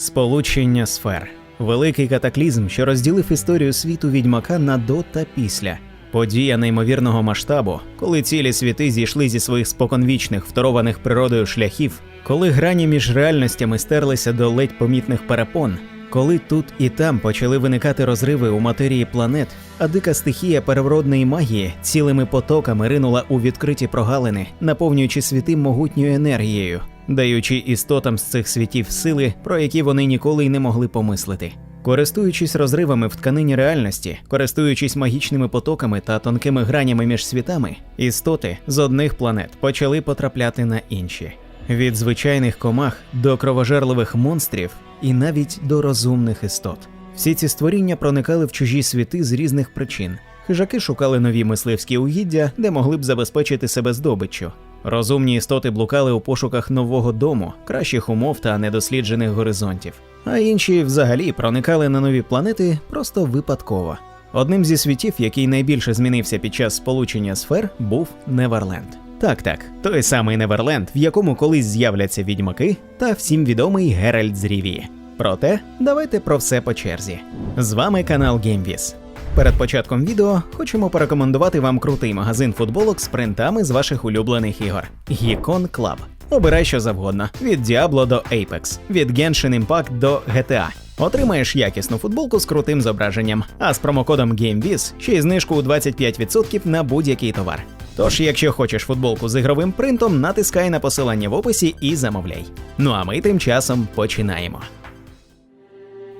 Сполучення сфер великий катаклізм, що розділив історію світу відьмака на до та після. Подія неймовірного масштабу, коли цілі світи зійшли зі своїх споконвічних второваних природою шляхів, коли грані між реальностями стерлися до ледь помітних перепон, коли тут і там почали виникати розриви у матерії планет, а дика стихія первородної магії цілими потоками ринула у відкриті прогалини, наповнюючи світи могутньою енергією, даючи істотам з цих світів сили, про які вони ніколи й не могли помислити. Користуючись розривами в тканині реальності, користуючись магічними потоками та тонкими гранями між світами, істоти з одних планет почали потрапляти на інші. Від звичайних комах до кровожерливих монстрів і навіть до розумних істот. Всі ці створіння проникали в чужі світи з різних причин. Хижаки шукали нові мисливські угіддя, де могли б забезпечити себе здобиччю. Розумні істоти блукали у пошуках нового дому, кращих умов та недосліджених горизонтів. А інші взагалі проникали на нові планети просто випадково. Одним зі світів, який найбільше змінився під час сполучення сфер, був Неверленд. Так, так, той самий Неверленд, в якому колись з'являться відьмаки, та всім відомий Геральт з Рівії. Проте давайте про все по черзі. З вами канал GameViz. Перед початком відео хочемо порекомендувати вам крутий магазин футболок з принтами з ваших улюблених ігор Gicon Club. Обирай що завгодно: від Diablo до Apex, від Genshin Impact до GTA. Отримаєш якісну футболку з крутим зображенням, а з промокодом GameViz ще й знижку у 25% на будь-який товар. Тож, якщо хочеш футболку з ігровим принтом, натискай на посилання в описі і замовляй. Ну а ми тим часом починаємо.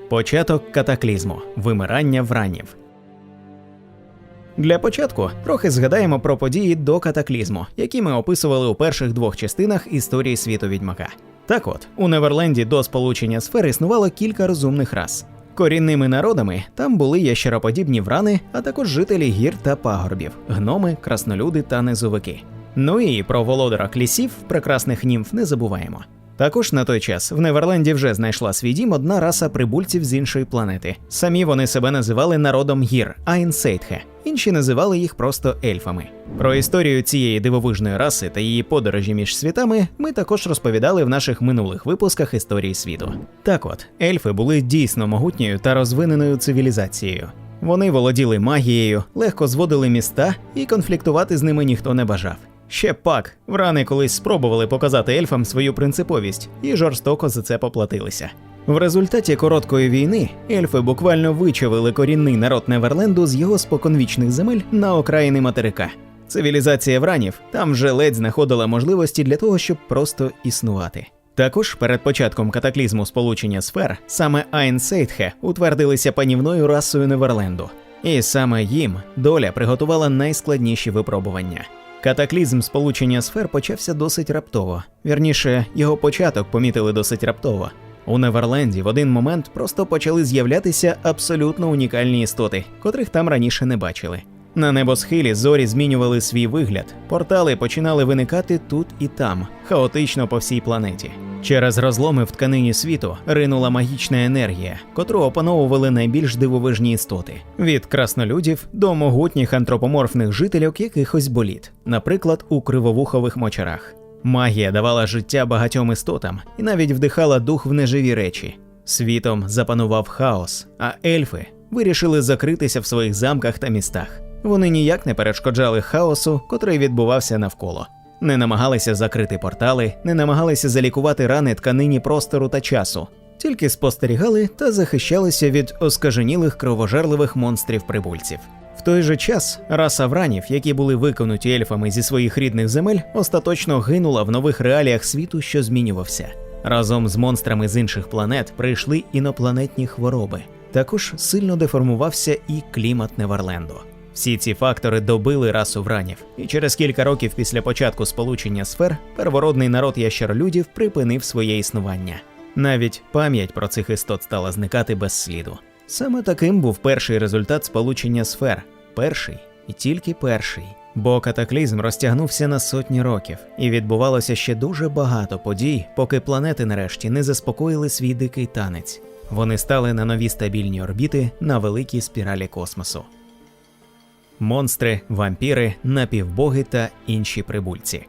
Початок катаклізму вимирання вранів. Для початку трохи згадаємо про події до катаклізму, які ми описували у перших двох частинах історії світу відьмака. Так от, у Неверленді до сполучення сфер існувало кілька розумних рас. Корінними народами там були ящероподібні врани, а також жителі гір та пагорбів, гноми, краснолюди та низовики. Ну і про володарок лісів, прекрасних німф не забуваємо. Також на той час в Неверленді вже знайшла свій дім одна раса прибульців з іншої планети. Самі вони себе називали народом гір Айнсейтхе, інші називали їх просто ельфами. Про історію цієї дивовижної раси та її подорожі між світами ми також розповідали в наших минулих випусках історії світу. Так от, ельфи були дійсно могутньою та розвиненою цивілізацією. Вони володіли магією, легко зводили міста, і конфліктувати з ними ніхто не бажав. Ще пак, врани колись спробували показати ельфам свою принциповість і жорстоко за це поплатилися. В результаті короткої війни ельфи буквально вичавили корінний народ Неверленду з його споконвічних земель на окраїни материка. Цивілізація вранів там вже ледь знаходила можливості для того, щоб просто існувати. Також перед початком катаклізму сполучення сфер саме Айнсейтхе утвердилися панівною расою Неверленду, і саме їм доля приготувала найскладніші випробування. Катаклізм сполучення сфер почався досить раптово. Вірніше, його початок помітили досить раптово. У Неверленді в один момент просто почали з'являтися абсолютно унікальні істоти, котрих там раніше не бачили. На небосхилі зорі змінювали свій вигляд, портали починали виникати тут і там, хаотично по всій планеті. Через розломи в тканині світу ринула магічна енергія, котру опановували найбільш дивовижні істоти: від краснолюдів до могутніх антропоморфних жителів якихось боліт, наприклад, у кривовухових мочарах. Магія давала життя багатьом істотам і навіть вдихала дух в неживі речі. Світом запанував хаос, а ельфи вирішили закритися в своїх замках та містах. Вони ніяк не перешкоджали хаосу, котрий відбувався навколо. Не намагалися закрити портали, не намагалися залікувати рани тканині простору та часу, тільки спостерігали та захищалися від оскаженілих кровожерливих монстрів прибульців. В той же час раса вранів, які були виконуті ельфами зі своїх рідних земель, остаточно гинула в нових реаліях світу, що змінювався. Разом з монстрами з інших планет прийшли інопланетні хвороби. Також сильно деформувався і клімат Неверленду. Всі ці фактори добили расу вранів, і через кілька років після початку сполучення сфер первородний народ ящеролюдів припинив своє існування. Навіть пам'ять про цих істот стала зникати без сліду. Саме таким був перший результат сполучення сфер, перший і тільки перший. Бо катаклізм розтягнувся на сотні років, і відбувалося ще дуже багато подій, поки планети нарешті не заспокоїли свій дикий танець. Вони стали на нові стабільні орбіти на великій спіралі космосу монстри, вампіри, напівбоги та інші прибульці.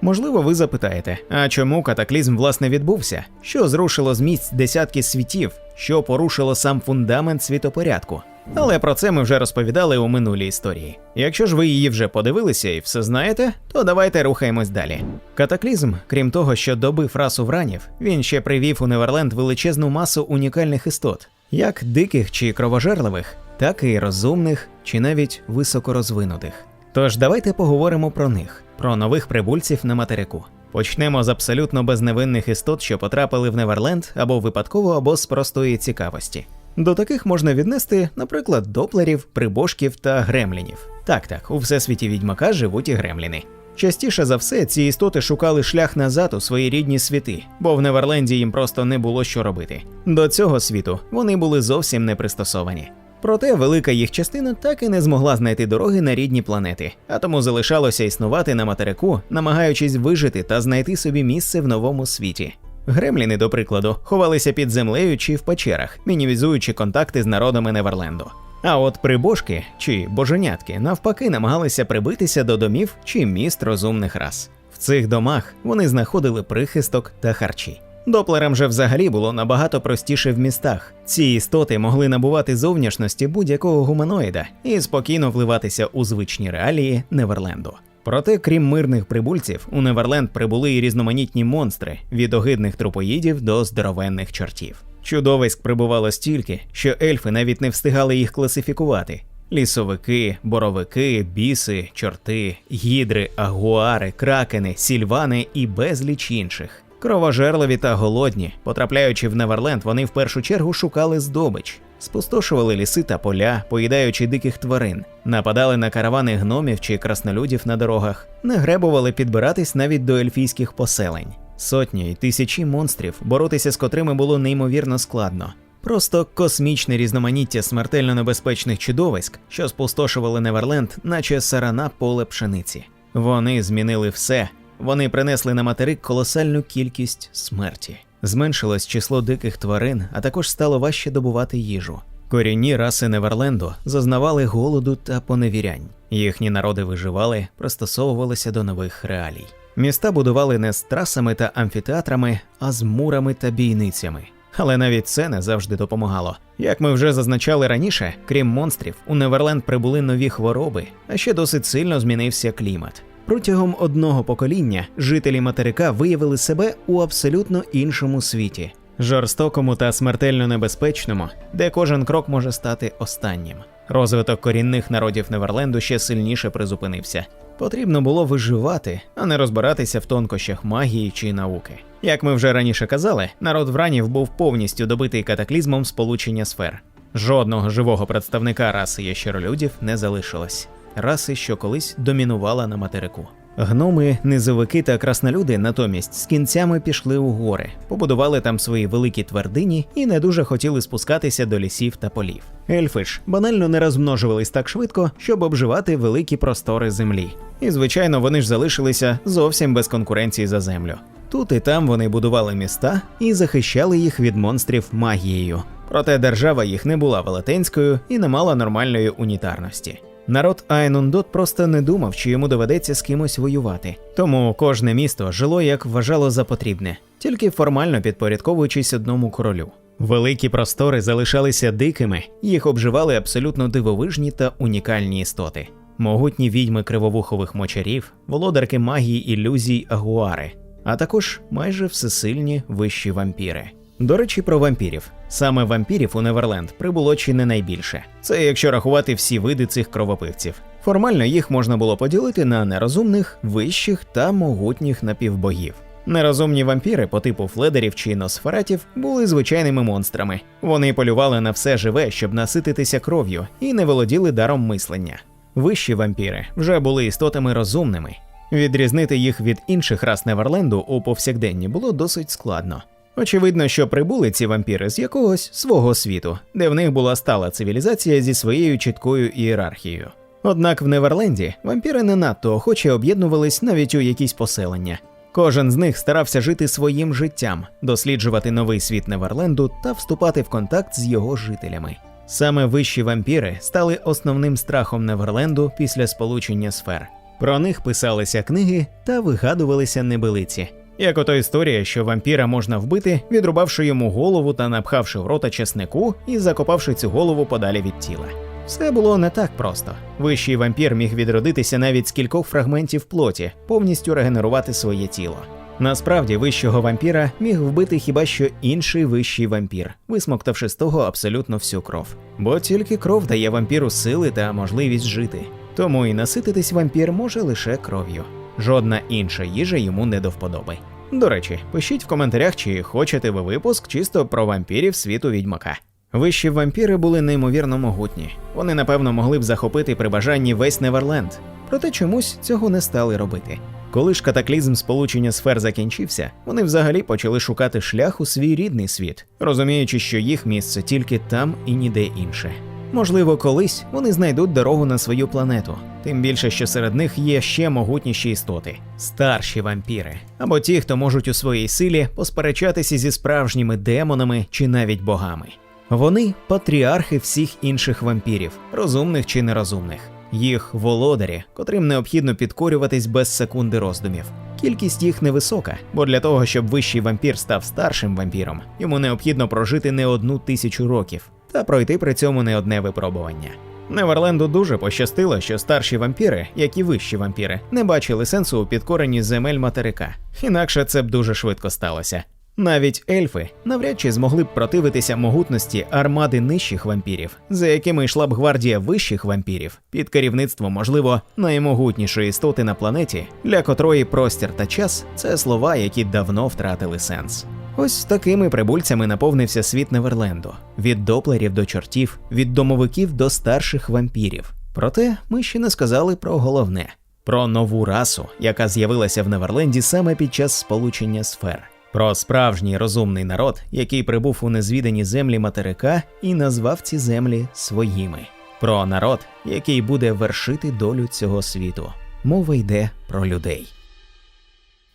Можливо, ви запитаєте, а чому катаклізм власне відбувся? Що зрушило з місць десятки світів, що порушило сам фундамент світопорядку? Але про це ми вже розповідали у минулій історії. Якщо ж ви її вже подивилися і все знаєте, то давайте рухаємось далі. Катаклізм, крім того, що добив расу вранів, він ще привів у Неверленд величезну масу унікальних істот, як диких чи кровожерливих, так і розумних чи навіть високорозвинутих. Тож давайте поговоримо про них, про нових прибульців на материку. Почнемо з абсолютно безневинних істот, що потрапили в Неверленд або випадково, або з простої цікавості. До таких можна віднести, наприклад, доплерів, прибожків та гремлінів. Так, так, у всесвіті відьмака живуть і гремліни. Частіше за все, ці істоти шукали шлях назад у свої рідні світи, бо в Неверленді їм просто не було що робити. До цього світу вони були зовсім не пристосовані. Проте велика їх частина так і не змогла знайти дороги на рідні планети, а тому залишалося існувати на материку, намагаючись вижити та знайти собі місце в новому світі. Гремліни, до прикладу, ховалися під землею чи в печерах, мінімізуючи контакти з народами Неверленду. А от прибожки чи боженятки навпаки намагалися прибитися до домів чи міст розумних рас. В цих домах вони знаходили прихисток та харчі. Доплерам же взагалі було набагато простіше в містах. Ці істоти могли набувати зовнішності будь-якого гуманоїда і спокійно вливатися у звичні реалії Неверленду. Проте, крім мирних прибульців, у Неверленд прибули і різноманітні монстри від огидних трупоїдів до здоровенних чортів. Чудовиськ прибувало стільки, що ельфи навіть не встигали їх класифікувати. Лісовики, боровики, біси, чорти, гідри, агуари, кракени, сільвани і безліч інших. Кровожерливі та голодні, потрапляючи в Неверленд, вони в першу чергу шукали здобич, спустошували ліси та поля, поїдаючи диких тварин, нападали на каравани гномів чи краснолюдів на дорогах, не гребували підбиратись навіть до ельфійських поселень. Сотні й тисячі монстрів, боротися з котрими було неймовірно складно. Просто космічне різноманіття смертельно небезпечних чудовиськ, що спустошували Неверленд, наче сарана поле пшениці. Вони змінили все. Вони принесли на материк колосальну кількість смерті. Зменшилось число диких тварин, а також стало важче добувати їжу. Корінні раси Неверленду зазнавали голоду та поневірянь. Їхні народи виживали, пристосовувалися до нових реалій. Міста будували не з трасами та амфітеатрами, а з мурами та бійницями. Але навіть це не завжди допомагало. Як ми вже зазначали раніше, крім монстрів, у Неверленд прибули нові хвороби, а ще досить сильно змінився клімат. Протягом одного покоління жителі материка виявили себе у абсолютно іншому світі, жорстокому та смертельно небезпечному, де кожен крок може стати останнім. Розвиток корінних народів Неверленду ще сильніше призупинився. Потрібно було виживати, а не розбиратися в тонкощах магії чи науки. Як ми вже раніше казали, народ вранів був повністю добитий катаклізмом сполучення сфер. Жодного живого представника раси ящеролюдів не залишилось. Раси, що колись домінувала на материку. Гноми, низовики та краснолюди натомість з кінцями пішли у гори, побудували там свої великі твердині і не дуже хотіли спускатися до лісів та полів. Ельфи ж банально не розмножувались так швидко, щоб обживати великі простори землі. І звичайно, вони ж залишилися зовсім без конкуренції за землю. Тут і там вони будували міста і захищали їх від монстрів магією. Проте держава їх не була велетенською і не мала нормальної унітарності. Народ Айнундот просто не думав, чи йому доведеться з кимось воювати. Тому кожне місто жило як вважало за потрібне, тільки формально підпорядковуючись одному королю. Великі простори залишалися дикими, їх обживали абсолютно дивовижні та унікальні істоти. Могутні відьми кривовухових мочарів, володарки магії ілюзій агуари, а також майже всесильні вищі вампіри. До речі, про вампірів. Саме вампірів у Неверленд прибуло чи не найбільше. Це якщо рахувати всі види цих кровопивців. Формально їх можна було поділити на нерозумних, вищих та могутніх напівбогів. Нерозумні вампіри по типу фледерів чи носфератів були звичайними монстрами. Вони полювали на все живе, щоб насититися кров'ю, і не володіли даром мислення. Вищі вампіри вже були істотами розумними. Відрізнити їх від інших рас Неверленду у повсякденні було досить складно. Очевидно, що прибули ці вампіри з якогось свого світу, де в них була стала цивілізація зі своєю чіткою ієрархією. Однак в Неверленді вампіри не надто охоче об'єднувались навіть у якісь поселення. Кожен з них старався жити своїм життям, досліджувати новий світ Неверленду та вступати в контакт з його жителями. Саме вищі вампіри стали основним страхом Неверленду після сполучення сфер. Про них писалися книги та вигадувалися небилиці. Як ото історія, що вампіра можна вбити, відрубавши йому голову та напхавши в рота чеснику і закопавши цю голову подалі від тіла. Все було не так просто. Вищий вампір міг відродитися навіть з кількох фрагментів плоті, повністю регенерувати своє тіло. Насправді, вищого вампіра міг вбити хіба що інший вищий вампір, висмоктавши з того абсолютно всю кров. Бо тільки кров дає вампіру сили та можливість жити. Тому і насититись вампір може лише кров'ю. Жодна інша їжа йому не до вподоби. До речі, пишіть в коментарях, чи хочете ви випуск чисто про вампірів світу відьмака. Вищі вампіри були неймовірно могутні. Вони, напевно, могли б захопити при бажанні весь Неверленд. Проте чомусь цього не стали робити. Коли ж катаклізм сполучення сфер закінчився, вони взагалі почали шукати шлях у свій рідний світ, розуміючи, що їх місце тільки там і ніде інше. Можливо, колись вони знайдуть дорогу на свою планету, тим більше, що серед них є ще могутніші істоти старші вампіри, або ті, хто можуть у своїй силі посперечатися зі справжніми демонами чи навіть богами. Вони патріархи всіх інших вампірів, розумних чи нерозумних, їх володарі, котрим необхідно підкорюватись без секунди роздумів. Кількість їх невисока, бо для того, щоб вищий вампір став старшим вампіром, йому необхідно прожити не одну тисячу років та пройти при цьому не одне випробування. Неверленду дуже пощастило, що старші вампіри, як і вищі вампіри, не бачили сенсу у підкоренні земель материка, інакше це б дуже швидко сталося. Навіть ельфи навряд чи змогли б противитися могутності армади нижчих вампірів, за якими йшла б гвардія вищих вампірів, під керівництвом, можливо, наймогутнішої істоти на планеті, для котрої простір та час це слова, які давно втратили сенс. Ось такими прибульцями наповнився світ Неверленду: від доплерів до чортів, від домовиків до старших вампірів. Проте ми ще не сказали про головне про нову расу, яка з'явилася в Неверленді саме під час сполучення сфер. Про справжній розумний народ, який прибув у незвідані землі материка і назвав ці землі своїми. Про народ, який буде вершити долю цього світу. Мова йде про людей.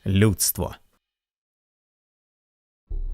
Людство.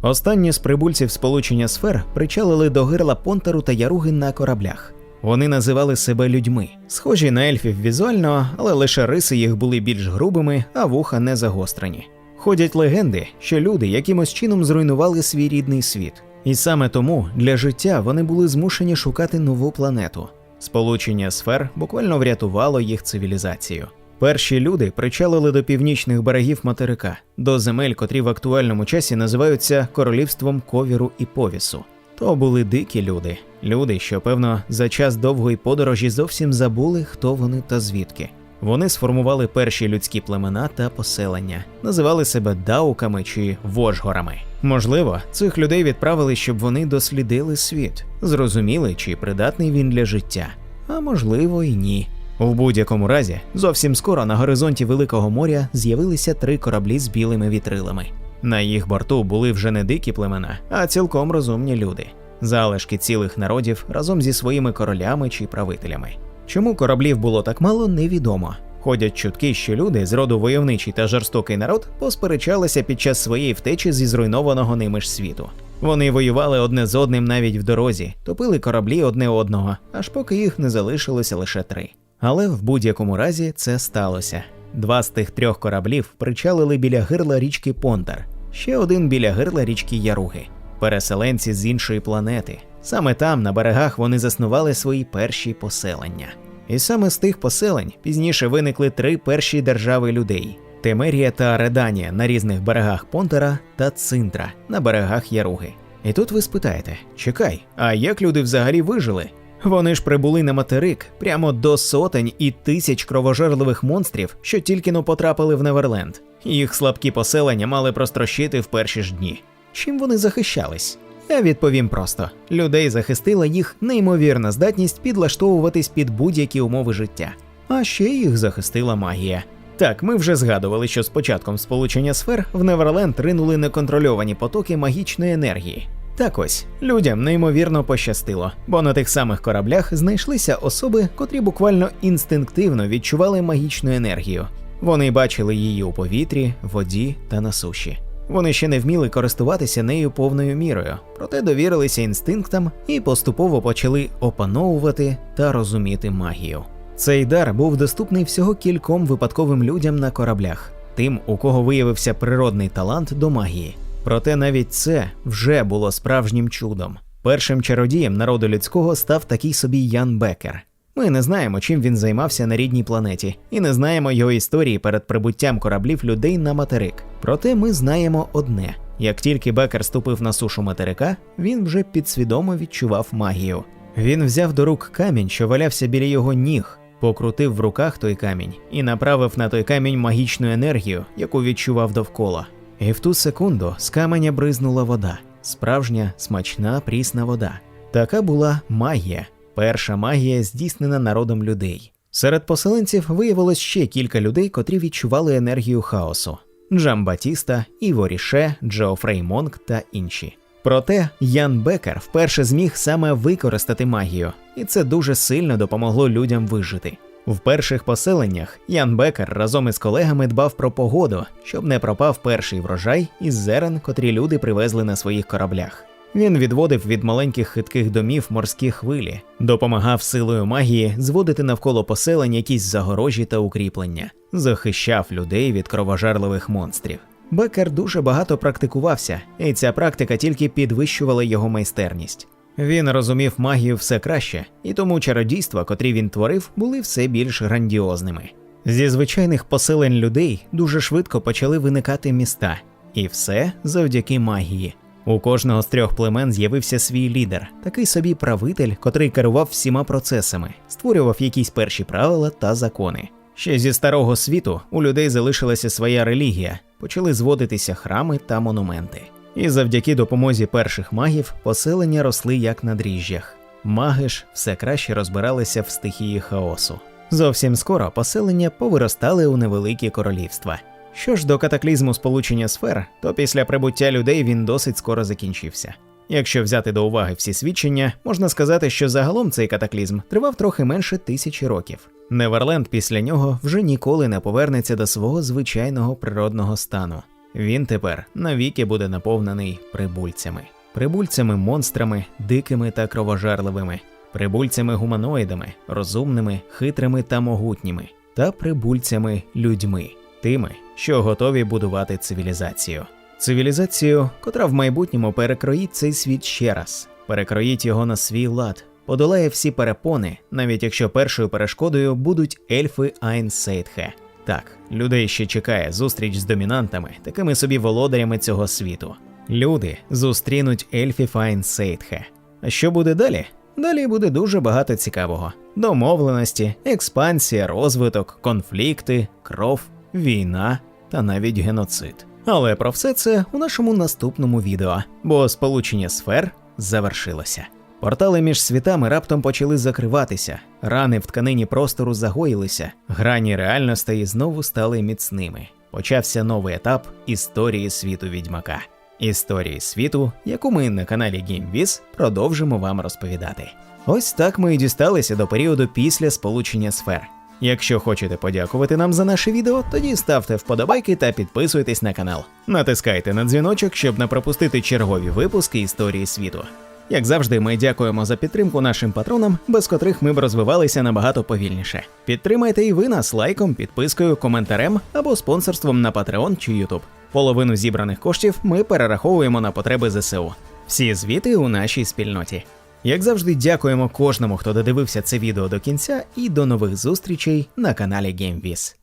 Останні з прибульців сполучення сфер причалили до гирла Понтеру та Яруги на кораблях. Вони називали себе людьми, схожі на ельфів візуально, але лише риси їх були більш грубими, а вуха не загострені. Ходять легенди, що люди якимось чином зруйнували свій рідний світ, і саме тому для життя вони були змушені шукати нову планету. Сполучення сфер буквально врятувало їх цивілізацію. Перші люди причалили до північних берегів материка, до земель, котрі в актуальному часі називаються королівством ковіру і повісу. То були дикі люди, люди, що, певно, за час довгої подорожі зовсім забули, хто вони та звідки. Вони сформували перші людські племена та поселення, називали себе дауками чи вожгорами. Можливо, цих людей відправили, щоб вони дослідили світ, зрозуміли, чи придатний він для життя, а можливо, і ні. В будь-якому разі, зовсім скоро на горизонті Великого моря з'явилися три кораблі з білими вітрилами. На їх борту були вже не дикі племена, а цілком розумні люди, залишки цілих народів разом зі своїми королями чи правителями. Чому кораблів було так мало, невідомо. Ходять чутки, що люди з роду войовничий та жорстокий народ посперечалися під час своєї втечі зі зруйнованого ними ж світу. Вони воювали одне з одним навіть в дорозі, топили кораблі одне одного, аж поки їх не залишилося лише три. Але в будь-якому разі це сталося. Два з тих трьох кораблів причалили біля гирла річки Понтар, ще один біля гирла річки Яруги, переселенці з іншої планети. Саме там, на берегах, вони заснували свої перші поселення. І саме з тих поселень пізніше виникли три перші держави людей: Темерія та Реданія на різних берегах Понтера та Цинтра на берегах Яруги. І тут ви спитаєте: чекай, а як люди взагалі вижили? Вони ж прибули на материк прямо до сотень і тисяч кровожерливих монстрів, що тільки но потрапили в Неверленд. Їх слабкі поселення мали прострощити в перші ж дні. Чим вони захищались? Я відповім просто: людей захистила їх неймовірна здатність підлаштовуватись під будь-які умови життя. А ще їх захистила магія. Так, ми вже згадували, що з початком сполучення сфер в Неверленд ринули неконтрольовані потоки магічної енергії. Так ось людям неймовірно пощастило, бо на тих самих кораблях знайшлися особи, котрі буквально інстинктивно відчували магічну енергію. Вони бачили її у повітрі, воді та на суші. Вони ще не вміли користуватися нею повною мірою, проте довірилися інстинктам і поступово почали опановувати та розуміти магію. Цей дар був доступний всього кільком випадковим людям на кораблях, тим, у кого виявився природний талант до магії. Проте навіть це вже було справжнім чудом. Першим чародієм народу людського став такий собі Ян Бекер. Ми не знаємо, чим він займався на рідній планеті, і не знаємо його історії перед прибуттям кораблів людей на материк. Проте ми знаємо одне: як тільки Бекер ступив на сушу материка, він вже підсвідомо відчував магію. Він взяв до рук камінь, що валявся біля його ніг, покрутив в руках той камінь і направив на той камінь магічну енергію, яку відчував довкола. І в ту секунду з каменя бризнула вода, справжня смачна прісна вода. Така була магія, перша магія, здійснена народом людей. Серед поселенців виявилось ще кілька людей, котрі відчували енергію хаосу: Джамбатіста, Іво Ріше, Джофрей Монк та інші. Проте Ян Бекер вперше зміг саме використати магію, і це дуже сильно допомогло людям вижити. В перших поселеннях Ян Бекер разом із колегами дбав про погоду, щоб не пропав перший врожай із зерен, котрі люди привезли на своїх кораблях. Він відводив від маленьких хитких домів морські хвилі, допомагав силою магії зводити навколо поселень якісь загорожі та укріплення, захищав людей від кровожерливих монстрів. Бекер дуже багато практикувався, і ця практика тільки підвищувала його майстерність. Він розумів магію все краще, і тому чародійства, котрі він творив, були все більш грандіозними. Зі звичайних поселень людей дуже швидко почали виникати міста, і все завдяки магії. У кожного з трьох племен з'явився свій лідер, такий собі правитель, котрий керував всіма процесами, створював якісь перші правила та закони. Ще зі старого світу у людей залишилася своя релігія, почали зводитися храми та монументи. І завдяки допомозі перших магів поселення росли як на дріжджах. Маги ж все краще розбиралися в стихії хаосу. Зовсім скоро поселення повиростали у невеликі королівства. Що ж до катаклізму сполучення сфер, то після прибуття людей він досить скоро закінчився. Якщо взяти до уваги всі свідчення, можна сказати, що загалом цей катаклізм тривав трохи менше тисячі років. Неверленд після нього вже ніколи не повернеться до свого звичайного природного стану. Він тепер навіки буде наповнений прибульцями, прибульцями монстрами, дикими та кровожерливими, прибульцями гуманоїдами, розумними, хитрими та могутніми, та прибульцями людьми, тими, що готові будувати цивілізацію. Цивілізацію, котра в майбутньому перекроїть цей світ ще раз, перекроїть його на свій лад, подолає всі перепони, навіть якщо першою перешкодою будуть ельфи Айн Сейтхе. Так, людей ще чекає зустріч з домінантами, такими собі володарями цього світу. Люди зустрінуть ельфів Айн Сейтхе. А що буде далі? Далі буде дуже багато цікавого: домовленості, експансія, розвиток, конфлікти, кров, війна та навіть геноцид. Але про все це у нашому наступному відео, бо сполучення сфер завершилося. Портали між світами раптом почали закриватися, рани в тканині простору загоїлися, грані реальностей знову стали міцними. Почався новий етап історії світу відьмака. Історії світу, яку ми на каналі GameViz продовжимо вам розповідати. Ось так ми і дісталися до періоду після сполучення сфер. Якщо хочете подякувати нам за наше відео, тоді ставте вподобайки та підписуйтесь на канал. Натискайте на дзвіночок, щоб не пропустити чергові випуски історії світу. Як завжди, ми дякуємо за підтримку нашим патронам, без котрих ми б розвивалися набагато повільніше. Підтримайте і ви нас лайком, підпискою, коментарем або спонсорством на Patreon чи YouTube. Половину зібраних коштів ми перераховуємо на потреби ЗСУ. Всі звіти у нашій спільноті. Як завжди, дякуємо кожному, хто додивився це відео до кінця, і до нових зустрічей на каналі GameViz.